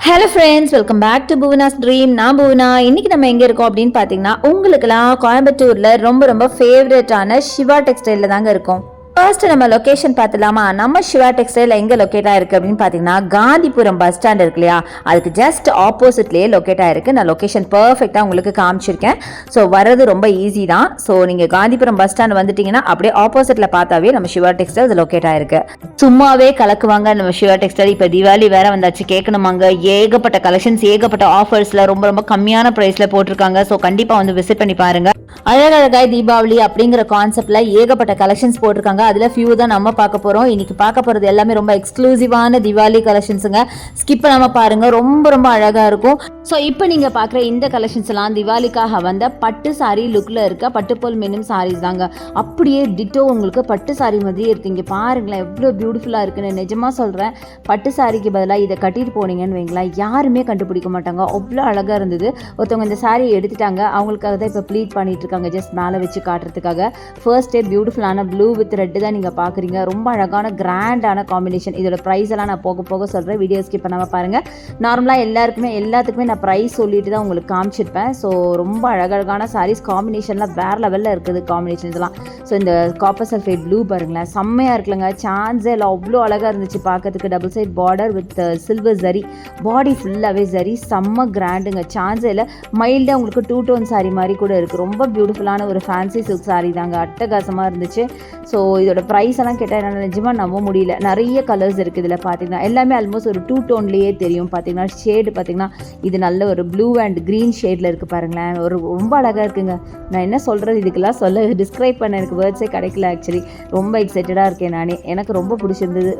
Hello friends welcome back to Bhuvana's dream நான் புவனா இன்னைக்கு நம்ம எங்கே இருக்கோம் அப்படின்னு பார்த்தீங்கன்னா உங்களுக்குலாம் கோயம்புத்தூரில் ரொம்ப ரொம்ப ஃபேவரட்டான சிவா டெக்ஸ்டைலில் தாங்க இருக்கும். ஃபர்ஸ்ட் நம்ம லொக்கேஷன் பார்த்துலாமா நம்ம சிவா டெக்ஸ்டைல் எங்கே லொக்கேட் ஆயிருக்கு அப்படின்னு பார்த்தீங்கன்னா காந்திபுரம் பஸ் ஸ்டாண்ட் இருக்கு இல்லையா? அதுக்கு ஜஸ்ட் ஆப்போசிட்லேயே லொக்கேட் ஆயிருக்கு. நான் லொக்கேஷன் பர்ஃபெக்டாக உங்களுக்கு காமிச்சிருக்கேன். ஸோ வர்றது ரொம்ப ஈஸி தான். ஸோ நீங்கள் காந்திபுரம் பஸ் ஸ்டாண்ட் வந்துட்டீங்கன்னா அப்படியே ஆப்போசிட்டில் பார்த்தாவே நம்ம சிவா டெக்ஸ்டைல் அது லொக்கேட் ஆயிருக்கு. சும்மாவே கலக்குவாங்க நம்ம சிவா டெக்ஸ்டைல் இப்போ தீபாவளி வேற வந்தாச்சு கேட்கணுமாங்க. ஏகப்பட்ட கலெக்ஷன்ஸ் ஏகப்பட்ட ஆஃபர்ஸில் ரொம்ப ரொம்ப கம்மியான ப்ரைஸில் போட்டிருக்காங்க. ஸோ கண்டிப்பாக வந்து விசிட் பண்ணி பாருங்க. அழகழகாய் தீபாவளி அப்படிங்கிற கான்செப்ட்ல ஏகப்பட்ட கலெக்ஷன்ஸ் போட்டிருக்காங்க. அதுல ஃபியூ தான் நம்ம பார்க்க போறோம். இன்னைக்கு பார்க்க போறது எல்லாமே ரொம்ப எக்ஸ்க்ளூசிவான தீபாவளி கலெக்ஷன்ஸுங்க ஸ்கிப் பண்ணாம பாருங்க. ரொம்ப ரொம்ப அழகா இருக்கும். ஸோ இப்போ நீங்க பார்க்குற இந்த கலெக்ஷன்ஸ் எல்லாம் திவாலிக்காக வந்த பட்டு சாரி லுக்ல இருக்க பட்டுப்போல் மினிம் சாரீஸ் தாங்க. அப்படியே டிட்டோ உங்களுக்கு பட்டு சாரி மாதிரியே இருக்கீங்க பாருங்களேன் எவ்வளோ பியூட்டிஃபுல்லாக இருக்குன்னு நிஜமா சொல்கிறேன் பட்டு சாரிக்கு பதிலாக இதை கட்டிட்டு போனீங்கன்னு வைங்களேன். யாருமே கண்டுபிடிக்க மாட்டாங்க. அவ்வளோ அழகாக இருந்தது. ஒருத்தவங்க இந்த சாரியை எடுத்துட்டாங்க. அவங்களுக்காக தான் இப்போ ப்ளீட் பண்ணிட்டு இருக்காங்க ஜஸ்ட் மேலே வச்சு காட்டுறதுக்காக. ஃபர்ஸ்ட் டே பியூட்டிஃபுல்லான ப்ளூ வித் ரெட்டு தான் நீங்கள் பார்க்குறீங்க ரொம்ப அழகான கிராண்டான காம்பினேஷன் இதோட ப்ரைஸ் எல்லாம் நான் போக போக சொல்கிறேன் வீடியோ ஸ்கிப் பண்ணாமல் பாருங்கள் நார்மலாக எல்லாருக்குமே எல்லாத்துக்குமே நான் ப்ரைஸ் சொல்லிட்டு தான் உங்களுக்கு காமிச்சிருப்பேன். ஸோ ரொம்ப அழகழகான சாரீஸ் காம்பினேஷன்லாம் வேறு லெவலில் இருக்குது காம்பினேஷன் இதெல்லாம். ஸோ இந்த காப்பர் சல்ஃபேட் ப்ளூ பாருங்களேன். செம்மையாக இருக்குல்லங்க. சான்ஸே இல்லை அவ்வளோ அழகாக இருந்துச்சு பார்க்கறதுக்கு double side border with silver zari body ஃபுல்லாகவே ஜரி செம்ம கிராண்டுங்க சான்ஸே இல்லை மைல்டாக உங்களுக்கு டூ டோன் சாரி மாதிரி கூட இருக்குது ரொம்ப பியூட்டிஃபுல்லான ஒரு ஃபேன்சி சில்க் சாரீ தாங்க. அட்டகாசமாக இருந்துச்சு. ஸோ இதோட ப்ரைஸ் எல்லாம் கேட்டால் என்னால் நிஜமாக நம்ப முடியல. நிறைய கலர்ஸ் இருக்குது இதில் பார்த்தீங்கன்னா எல்லாமே ஆல்மோஸ்ட் ஒரு டூ டோன்லேயே தெரியும். பார்த்தீங்கன்னா ஷேடு பார்த்தீங்கன்னா இது நல்ல ஒரு ப்ளூ அண்ட் க்ரீன் ஷேடில் இருக்குது பாருங்களேன். ஒரு ரொம்ப அழகாக இருக்குங்க. நான் என்ன சொல்கிறது இதுக்கெல்லாம் சொல்ல டிஸ்கிரைப் பண்ண எனக்கு வேர்ட்ஸே கிடைக்கல ஆக்சுவலி ரொம்ப எக்ஸைட்டடாக இருக்கேன் நானே. எனக்கு ரொம்ப பிடிச்சிருந்தது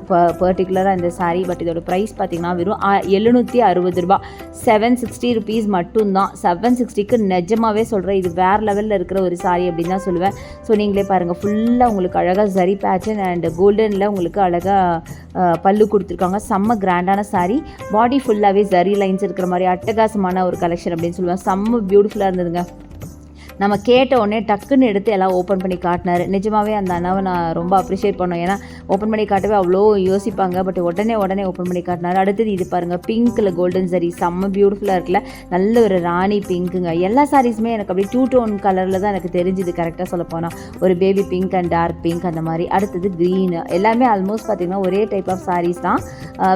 பர்டிகுலராக இந்த சாரீ பட் இதோட ப்ரைஸ் பார்த்தீங்கன்னா வெறும் எழுநூற்றி அறுபது ரூபா செவன் சிக்ஸ்டி ருபீஸ் மட்டும்தான். செவன் சிக்ஸ்டிக்கு நிஜமாவே சொல்கிறேன் இது வேறு லெவல் லெவலில் இருக்கிற ஒரு சாரி அப்படின்னு தான் சொல்லுவேன். ஸோ நீங்களே பாருங்கள் ஃபுல்லாக உங்களுக்கு அழகாக ஜரி பேட்டன் அண்ட் கோல்டனில் உங்களுக்கு அழகாக பல்லு கொடுத்துருக்காங்க. செம்ம கிராண்டான சாரி பாடி ஃபுல்லாகவே ஜரி லைன்ஸ் இருக்கிற மாதிரி அட்டகாசமான ஒரு கலெக்ஷன் அப்படின்னு சொல்லுவேன். செம்ம பியூட்டிஃபுல்லாக இருந்ததுங்க. நம்ம கேட்ட உடனே டக்குன்னு எடுத்து எல்லாம் ஓப்பன் பண்ணி காட்டினாரு. நிஜமாகவே அந்த அண்ணாவை நான் ரொம்ப அப்ரிஷியேட் பண்ணோம். ஏன்னா ஓப்பன் பண்ணி காட்டவே அவ்வளோ யோசிப்பாங்க. பட் உடனே உடனே ஓப்பன் பண்ணி காட்டினாரு. அடுத்தது இது பாருங்கள் பிங்க்கில் கோல்டன் சரி செம்ம பியூட்டிஃபுல்லாக இருக்குல்ல? நல்ல ஒரு ராணி பிங்க்குங்க எல்லா சாரீஸுமே எனக்கு அப்படியே டூ டோன் கலரில் தான் எனக்கு தெரிஞ்சுது கரெக்டாக சொல்ல போனால் ஒரு baby pink and dark pink அந்த மாதிரி. அடுத்தது க்ரீன் எல்லாமே ஆல்மோஸ்ட் பார்த்திங்கன்னா ஒரே டைப் ஆஃப் சாரீஸ் தான்.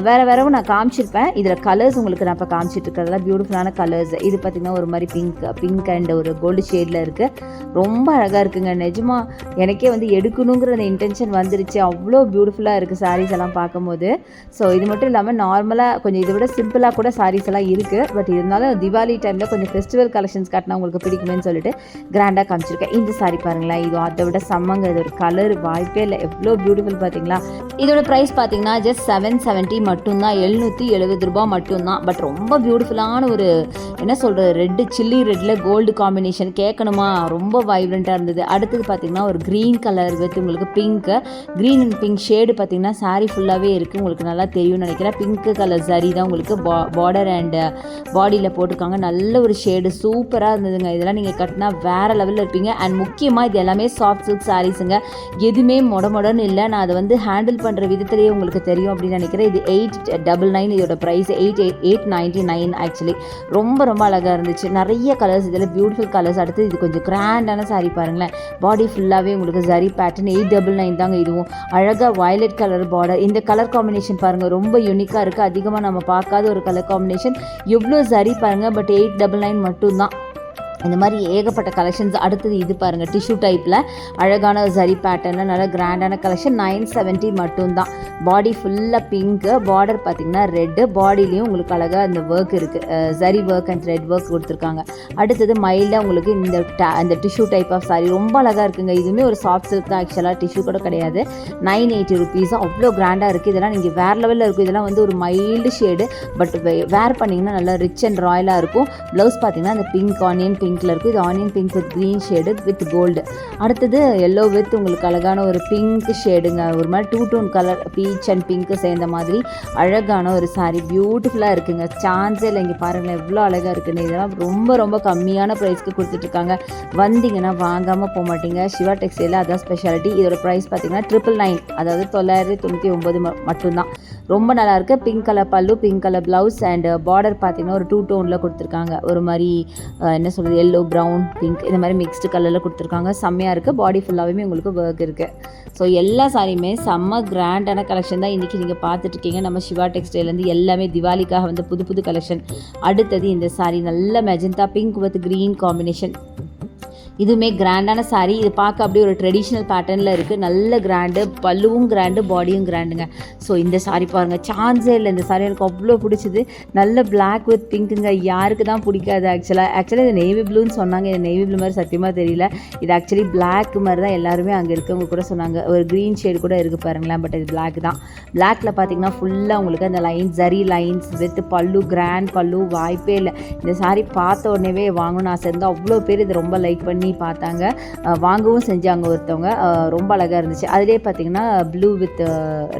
வேறு வேறவும் நான் காமிச்சிருப்பேன். இதில் கலர்ஸ் உங்களுக்கு நான் இப்போ காமிச்சிட்டு இருக்கிறதெல்லாம் பியூட்டிஃபுல்லான கலர்ஸ் இது பார்த்தீங்கன்னா ஒரு மாதிரி பிங்க் பிங்க் அண்ட் ஒரு கோல்டு ஷேட் சைடில் இருக்குது ரொம்ப அழகாக இருக்குங்க. நிஜமா எனக்கே வந்து எடுக்கணுங்கிற அந்த இன்டென்ஷன் வந்துருச்சு. அவ்வளோ பியூட்டிஃபுல்லாக இருக்குது சாரீஸ் எல்லாம் பார்க்கும்போது. ஸோ இது மட்டும் இல்லாமல் நார்மலாக கொஞ்சம் இதை விட சிம்பிளாக கூட சாரீஸ் எல்லாம் இருக்குது பட் இருந்தாலும் தீபாவளி டைமில் கொஞ்சம் ஃபெஸ்டிவல் கலெக்ஷன்ஸ் காட்டினா உங்களுக்கு பிடிக்குமேன்னு சொல்லிட்டு கிராண்டாக காமிச்சிருக்கேன். இந்த சாரி பாருங்களேன். இது அதை விட செம்மங்க. இது ஒரு கலர் வாய்ப்பே இல்லை. எவ்வளோ பியூட்டிஃபுல் பார்த்தீங்களா? இதோட ப்ரைஸ் பார்த்தீங்கன்னா ஜஸ்ட் செவன் செவன்ட்டி மட்டும்தான். எழுநூற்றி எழுபது ரூபாய் மட்டும்தான். பட் ரொம்ப பியூட்டிஃபுல்லான ஒரு என்ன சொல்கிறது ரெட்டு சில்லி ரெட்டில் கோல்டு காம்பினேஷன் பார்க்கணுமா? ரொம்ப வைப்ரண்ட்டாக இருந்தது. அடுத்தது பார்த்தீங்கன்னா ஒரு க்ரீன் கலர் வித் உங்களுக்கு pink green and pink shade பார்த்தீங்கன்னா saree ஃபுல்லாகவே இருக்குது உங்களுக்கு நல்லா தெரியும்னு நினைக்கிறேன். பிங்க் கலர் சரி தான் உங்களுக்கு பா பார்டர் அண்ட் பாடியில் போட்டிருக்காங்க. நல்ல ஒரு ஷேடு சூப்பராக இருந்ததுங்க. இதெல்லாம் நீங்கள் கட்டினா வேறு லெவலில் இருப்பீங்க. அண்ட் முக்கியமாக இது எல்லாமே சாஃப்ட் சில்க் சாரீஸுங்க எதுவுமே மொட மொடன்னு இல்லை. நான் அதை வந்து ஹேண்டில் பண்ணுற விதத்துலேயே உங்களுக்கு தெரியும் அப்படின்னு நினைக்கிறேன். இது எயிட் டபுள் நைன் இதோட price eight eight eight ninety nine actually ரொம்ப ரொம்ப அழகாக இருந்துச்சு. நிறைய கலர்ஸ் இதில் பியூட்டிஃபுல் கலர்ஸ் அடுத்து இது கொஞ்சம் கிராண்டான சாரி பாருங்களேன். பாடி ஃபுல்லாகவே உங்களுக்கு zari pattern eight double nine தாங்க இதுவும். அழகாக வயலட் கலர் பார்டர் இந்த கலர் காம்பினேஷன் பாருங்கள் ரொம்ப யூனிக்காக இருக்குது அதிகமாக நம்ம பார்க்காத ஒரு கலர் காம்பினேஷன் எவ்வளோ சரி பாருங்கள் பட் எயிட் டபுள் நைன் மட்டும்தான். இந்த மாதிரி ஏகப்பட்ட கலெக்ஷன்ஸ் அடுத்தது இது பாருங்கள் டிஷ்யூ டைப்பில் அழகான ஜரி பேட்டர்னில் நல்ல கிராண்டான கலெக்ஷன் நைன் செவன்ட்டி மட்டும்தான். பாடி ஃபுல்லாக பிங்க்கு பார்டர் பார்த்திங்கன்னா ரெட்டு பாடிலையும் உங்களுக்கு அழகாக அந்த ஒர்க் இருக்குது zari work and red work கொடுத்துருக்காங்க. அடுத்தது மைல்டாக உங்களுக்கு இந்த அந்த டிஷ்யூ டைப் ஆஃப் சாரி ரொம்ப அழகாக இருக்குங்க. இதுவுமே ஒரு சாஃப்ட் சில்க் தான் ஆக்சுவலாக டிஷ்யூ கூட கிடையாது. நைன் எயிட்டி ருபீஸும் அவ்வளோ கிராண்டாக இருக்குது இதெல்லாம் நீங்கள் வேறு லெவலில் இருக்கும். இதெல்லாம் வந்து ஒரு மைல்டு ஷேடு பட் வேர் பண்ணிங்கன்னா நல்லா ரிச் அண்ட் ராயலாக இருக்கும். ப்ளவுஸ் பார்த்தீங்கன்னா அந்த பிங்க் ஆனியன் பிங்க் பிங்க்கில் இருக்குது இது onion pink with green shade with gold. அடுத்தது எல்லோ வித் உங்களுக்கு அழகான ஒரு பிங்க் ஷேடுங்க. ஒரு மாதிரி two tone colour peach and pink சேர்ந்த மாதிரி அழகான ஒரு saree. பியூட்டிஃபுல்லாக இருக்குங்க. சான்ஸே இல்லை இங்கே பாருங்களேன். எவ்வளோ அழகாக இருக்குன்னு. இதெல்லாம் ரொம்ப ரொம்ப கம்மியான ப்ரைஸ்க்கு கொடுத்துட்ருக்காங்க. வந்தீங்கன்னா வாங்காமல் போக மாட்டீங்க. சிவா டெக்ஸ்டைலில் அதான் ஸ்பெஷாலிட்டி இதோட ப்ரைஸ் பார்த்தீங்கன்னா ட்ரிபிள் நைன் அதாவது தொள்ளாயிரத்தி தொண்ணூற்றி ஒம்பது மட்டும்தான். ரொம்ப நல்லாயிருக்கு. Pink colour pallu pink colour blouse and border பார்த்தீங்கன்னா ஒரு டூ டோனில் கொடுத்துருக்காங்க. ஒரு மாதிரி என்ன சொல்கிறது எல்லோ ப்ரௌன் பிங்க் இந்த மாதிரி மிக்ஸ்டு கலரில் கொடுத்துருக்காங்க. செம்மையாக இருக்குது பாடி ஃபுல்லாகவே உங்களுக்கு ஒர்க் இருக்குது ஸோ எல்லா சாரியுமே செம்ம கிராண்டான கலெக்ஷன் தான் இன்றைக்கி நீங்கள் பார்த்துட்ருக்கீங்க நம்ம சிவா டெக்ஸ்டைலேருந்து எல்லாமே திவாலிக்காக வந்து புது புது கலெக்ஷன் அடுத்தது இந்த சாரி நல்ல magenta pink with green combination இதுவுமே கிராண்டான சாரீ இது பார்க்க அப்படியே ஒரு ட்ரெடிஷ்னல் பேட்டர்னில் இருக்குது நல்ல கிராண்டு பல்லுவும் கிராண்டு பாடியும் கிராண்டுங்க ஸோ இந்த சாரி பாருங்கள் சான்ஸே இல்லை இந்த saree எனக்கு அவ்வளோ பிடிச்சிது. நல்ல பிளாக் வித் பிங்க்குங்க யாருக்கு தான் பிடிக்காது ஆக்சுவலாக ஆக்சுவலாக இது நேவி ப்ளூன்னு சொன்னாங்க. இது நேவி ப்ளூ மாதிரி சத்தியமாக தெரியல. இது ஆக்சுவலி பிளாக் மாதிரி தான் எல்லாருமே அங்கே இருக்கவங்க கூட சொன்னாங்க. ஒரு க்ரீன் ஷேடு கூட இருக்குது பாருங்களேன். பட் இது பிளாக் தான். பிளாக்ல பார்த்தீங்கன்னா ஃபுல்லாக உங்களுக்கு அந்த lines zari lines with pallu grand pallu வாய்ப்பே இல்லை. இந்த saree பார்த்த உடனேவே வாங்கணும்னு ஆசை இருந்தால் அவ்வளோ பேர் இது ரொம்ப லைக் பண்ணி பார்த்தாங்க. வாங்கவும் செஞ்சாங்க ஒருத்தவங்க ரொம்ப அழகாக இருந்துச்சு. அதிலே பார்த்தீங்கன்னா ப்ளூ வித்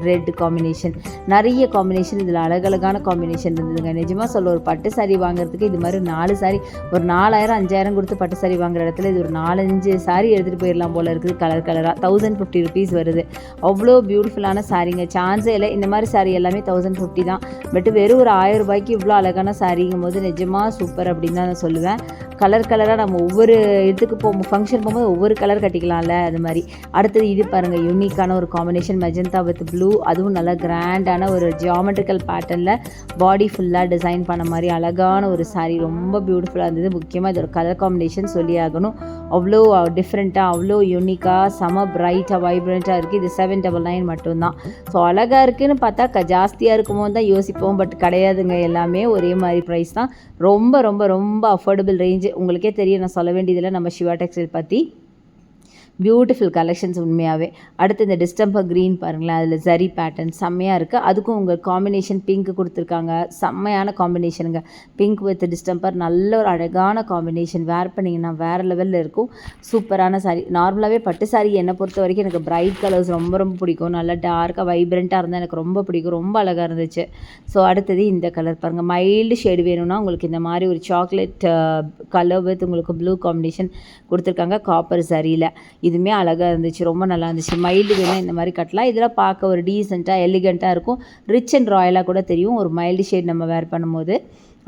ரெட் காம்பினேஷன் நிறைய காம்பினேஷன் இதில் அழகழகான காம்பினேஷன் இருந்ததுங்க. நிஜமாக சொல்ல ஒரு பட்டு சாரீ வாங்குறதுக்கு இது மாதிரி நாலு சாரி ஒரு நாலாயிரம் அஞ்சாயிரம் கொடுத்து பட்டு சாரீ வாங்குற இடத்துல இது ஒரு நாலஞ்சு சாரி எடுத்துகிட்டு போயிடலாம் போல இருக்குது. கலர் கலராக தௌசண்ட் ஃபிஃப்டி ருபீஸ் வருது. அவ்வளோ பியூட்டிஃபுல்லான சாரீங்க சான்ஸே இல்லை இந்த மாதிரி சாரி எல்லாமே தௌசண்ட் ஃபிஃப்டி தான். பட் வெறும் ஒரு ஆயிரம் ரூபாய்க்கு இவ்வளோ அழகான சாரிங்கும் போது நிஜமாக சூப்பர் அப்படின்னு தான் நான் சொல்லுவேன். கலர் கலராக நம்ம ஒவ்வொரு இதுக்கு போகும் ஃபங்க்ஷன் போகும்போது ஒவ்வொரு கலர் கட்டிக்கலாம்ல அது மாதிரி. அடுத்தது இது பாருங்கள் யூனிக்கான ஒரு காம்பினேஷன் மெஜந்தா வித் ப்ளூ அதுவும் நல்லா கிராண்டான ஒரு ஜியாமெட்ரிக்கல் பேட்டர்னில் பாடி ஃபுல்லாக டிசைன் பண்ண மாதிரி அழகான ஒரு சாரீ ரொம்ப பியூட்டிஃபுல்லாக இருந்தது. முக்கியமாக இதோட கலர் காம்பினேஷன் சொல்லி ஆகணும். அவ்வளோ டிஃப்ரெண்ட்டாக அவ்வளோ யூனிக்காக செம பிரைட்டாக வைப்ரண்ட்டாக இருக்குது இது செவன் டபுள் நைன் மட்டும்தான். ஸோ அழகாக இருக்குன்னு பார்த்தா க ஜாஸ்தியாக இருக்குமோ தான் யோசிப்போம். பட் கிடையாதுங்க. எல்லாமே ஒரே மாதிரி ப்ரைஸ் தான். ரொம்ப ரொம்ப ரொம்ப அஃபோர்டபுள் ரேஞ்ச் உங்களுக்கே தெரியும் நான் சொல்ல வேண்டியதில்லை நம்ம சிவா டெக்ஸ்டைல் பற்றி பியூட்டிஃபுல் கலெக்ஷன்ஸ் உண்மையாகவே அடுத்து இந்த டிஸ்டம்பர் க்ரீன் பாருங்களேன் அதில் ஜரி பேட்டர்ன் செம்மையாக இருக்குது அதுக்கும் உங்கள் காம்பினேஷன் பிங்க் கொடுத்துருக்காங்க. செம்மையான காம்பினேஷனுங்க பிங்க் வித் டிஸ்டம்பர் நல்ல ஒரு அழகான காம்பினேஷன் வேர் பண்ணிங்கன்னா வேறு லெவலில் இருக்கும். சூப்பரான சாரீ நார்மலாகவே பட்டு சாரி என்னை பொறுத்த வரைக்கும் எனக்கு பிரைட் கலர்ஸ் ரொம்ப ரொம்ப பிடிக்கும். நல்லா டார்க்காக வைப்ரண்ட்டாக இருந்தால் எனக்கு ரொம்ப பிடிக்கும். ரொம்ப அழகாக இருந்துச்சு. ஸோ அடுத்தது இந்த கலர் பாருங்கள் மைல்டு ஷேடு வேணும்னா உங்களுக்கு இந்த மாதிரி ஒரு சாக்லேட் கலர் வித் உங்களுக்கு ப்ளூ காம்பினேஷன் கொடுத்துருக்காங்க காப்பர் சரியில் இதுவுமே அழகாக இருந்துச்சு ரொம்ப நல்லா இருந்துச்சு. மைல்டு வேணால் இந்த மாதிரி கட்டலாம். இதெல்லாம் பார்க்க ஒரு டீசெண்டாக எலிகண்ட்டாக இருக்கும். ரிச் அண்ட் ராயலாக கூட தெரியும். ஒரு மைல்டு ஷேட் நம்ம வேர் பண்ணும்போது.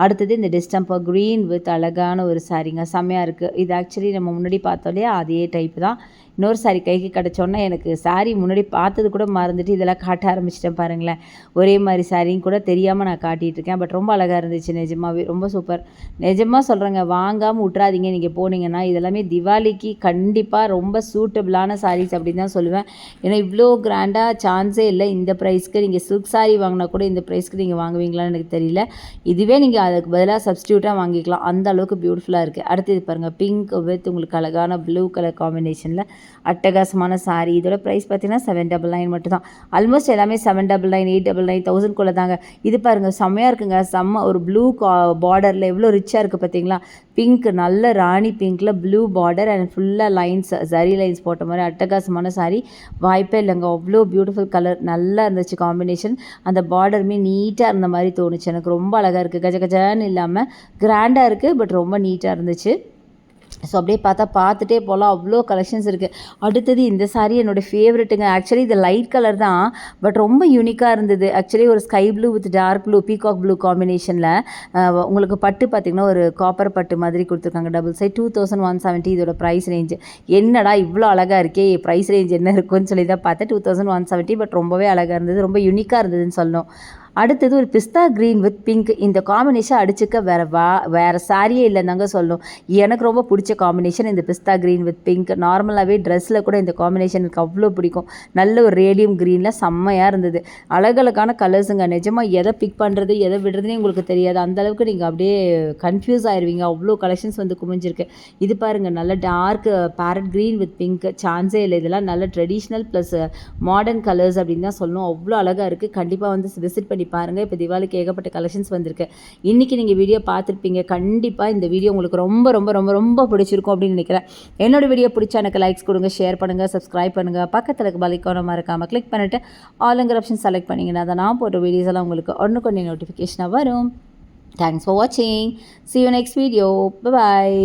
அடுத்தது இந்த டிஸ்டம்பர் க்ரீன் வித் அழகான ஒரு சாரீங்க செம்மையாக இருக்குது இது ஆக்சுவலி நம்ம முன்னாடி பார்த்தோம் இல்லையா? அதே டைப் தான். இன்னொரு சாரி கைக்கு கிடச்சோன்னா எனக்கு சாரி முன்னாடி பார்த்தது கூட மறந்துட்டு இதெல்லாம் காட்ட ஆரம்பிச்சிட்டேன் பாருங்களேன். ஒரே மாதிரி சாரியும் கூட தெரியாமல் நான் காட்டிகிட்டு இருக்கேன். பட் ரொம்ப அழகாக இருந்துச்சு நிஜமாகவே ரொம்ப சூப்பர் நிஜமாக சொல்கிறேங்க வாங்காமல் விட்றாதீங்க நீங்கள் போனீங்கன்னா இதெல்லாமே திவாலிக்கு கண்டிப்பாக ரொம்ப சூட்டபிளான சாரீஸ் அப்படின்னு தான் சொல்லுவேன். ஏன்னா இவ்வளோ கிராண்டாக சான்ஸே இல்லை. இந்த ப்ரைஸ்க்கு நீங்கள் சில்க் சாரி வாங்கினா கூட இந்த ப்ரைஸ்க்கு நீங்கள் வாங்குவீங்களான்னு எனக்கு தெரியல. இதுவே நீங்கள் அதுக்கு பதிலாக சப்ஸ்டியூட்டாக வாங்கிக்கலாம். அந்த அளவுக்கு பியூட்டிஃபுல்லாக இருக்குது அடுத்தது பாருங்கள் பிங்க் வித் உங்களுக்கு அழகான ப்ளூ கலர் காம்பினேஷனில் அட்டகாசமான சாரீ இதோட ப்ரைஸ் பார்த்தீங்கன்னா செவன் டபுள் நைன் மட்டும் தான் ஆல்மோஸ்ட் எல்லாமே seven double nine eight double nine thousand குள்ளே தாங்க. இது பாருங்கள் செம்மையாக இருக்குங்க. செம்ம ஒரு ப்ளூ கா பார்டரில் எவ்வளோ ரிச்சாக இருக்குது பார்த்தீங்களா? பிங்க் நல்ல ராணி பிங்க்கில் ப்ளூ பார்டர் அண்ட் ஃபுல்லாக லைன்ஸ் சரி லைன்ஸ் போட்ட மாதிரி அட்டகாசமான சாரீ வாய்ப்பே இல்லைங்க. அவ்வளோ பியூட்டிஃபுல் கலர் நல்லா இருந்துச்சு காம்பினேஷன் அந்த பார்டருமே நீட்டாக இருந்த மாதிரி தோணுச்சு. எனக்கு ரொம்ப அழகாக இருக்குது கஜ கஜான்னு இல்லாமல் கிராண்டாக இருக்குது பட் ரொம்ப நீட்டாக இருந்துச்சு. ஸோ அப்படியே பார்த்தா பார்த்துட்டே போகலாம். அவ்வளோ கலெக்ஷன்ஸ் இருக்குது அடுத்தது இந்த சாரீ என்னோட ஃபேவரெட்டுங்க ஆக்சுவலி இது லைட் கலர் தான் பட் ரொம்ப யூனிக்காக இருந்தது. ஆக்சுவலி ஒரு sky blue with dark blue peacock blue காம்பினேஷனில் உங்களுக்கு பட்டு பார்த்திங்கன்னா ஒரு காப்பர் பட்டு மாதிரி கொடுத்துருக்காங்க. Double side two thousand one seventy இதோட ப்ரைஸ் ரேஞ்சு என்னடா இவ்வளோ அழகாக இருக்கே? ப்ரைஸ் ரேஞ்ச் என்ன இருக்குன்னு சொல்லி தான் பார்த்தேன். Two thousand one seventy but ரொம்பவே அழகாக இருந்தது. ரொம்ப யூனிக்காக இருந்ததுன்னு சொல்லணும். அடுத்தது ஒரு பிஸ்தா க்ரீன் வித் பிங்க் இந்த காம்பினேஷன் அடிச்சுக்க வேறு வா வேறு சாரியே இல்லைந்தாங்க சொல்லணும் எனக்கு ரொம்ப பிடிச்ச காம்பினேஷன் இந்த பிஸ்தா க்ரீன் வித் பிங்க் நார்மலாகவே ட்ரெஸ்ஸில் கூட இந்த காம்பினேஷன் எனக்கு அவ்வளோ பிடிக்கும். நல்ல ஒரு ரேடியம் க்ரீனில் செம்மையாக இருந்தது. அழகழகான கலர்ஸுங்க நிஜமாக எதை பிக் பண்ணுறது எதை விடுறதுனே உங்களுக்கு தெரியாது. அந்த அளவுக்கு நீங்கள் அப்படியே கன்ஃபியூஸ் ஆயிடுவீங்க அவ்வளோ கலெக்ஷன்ஸ் வந்து குமிஞ்சிருக்கு. இது பாருங்கள் நல்ல dark parrot green with pink சான்ஸே இல்லை. இதெல்லாம் நல்ல ட்ரெடிஷ்னல் ப்ளஸ் மாடர்ன் கலர்ஸ் அப்படின்னு தான் சொல்லணும். அவ்வளோ அழகாக இருக்குது கண்டிப்பாக வந்து விசிட் பண்ணி பாருங்கள் இப்போ திவாலிக்கு ஏகப்பட்ட கலெக்ஷன்ஸ் வந்திருக்கு. இன்றைக்கி நீங்கள் வீடியோ பார்த்துருப்பீங்க. கண்டிப்பாக இந்த வீடியோ உங்களுக்கு ரொம்ப ரொம்ப ரொம்ப ரொம்ப பிடிச்சிருக்கும் அப்படின்னு நினைக்கிறேன். என்னோட வீடியோ பிடிச்சா எனக்கு லைக்ஸ் கொடுங்க ஷேர் பண்ணுங்கள் சப்ஸ்கிரைப் பண்ணுங்கள் பக்கத்தில் இருக்க இருக்காமல் மறக்காமல் கிளிக் பண்ணிவிட்டு ஆளுங்கிற ஆப்ஷன் செலக்ட் பண்ணிங்கன்னா அதை நான் போட்ட வீடியோஸ் எல்லாம் உங்களுக்கு ஒன்று கொண்டு நோட்டிஃபிகேஷனாக வரும். தேங்க்ஸ் ஃபார் வாட்சிங் see you next video bye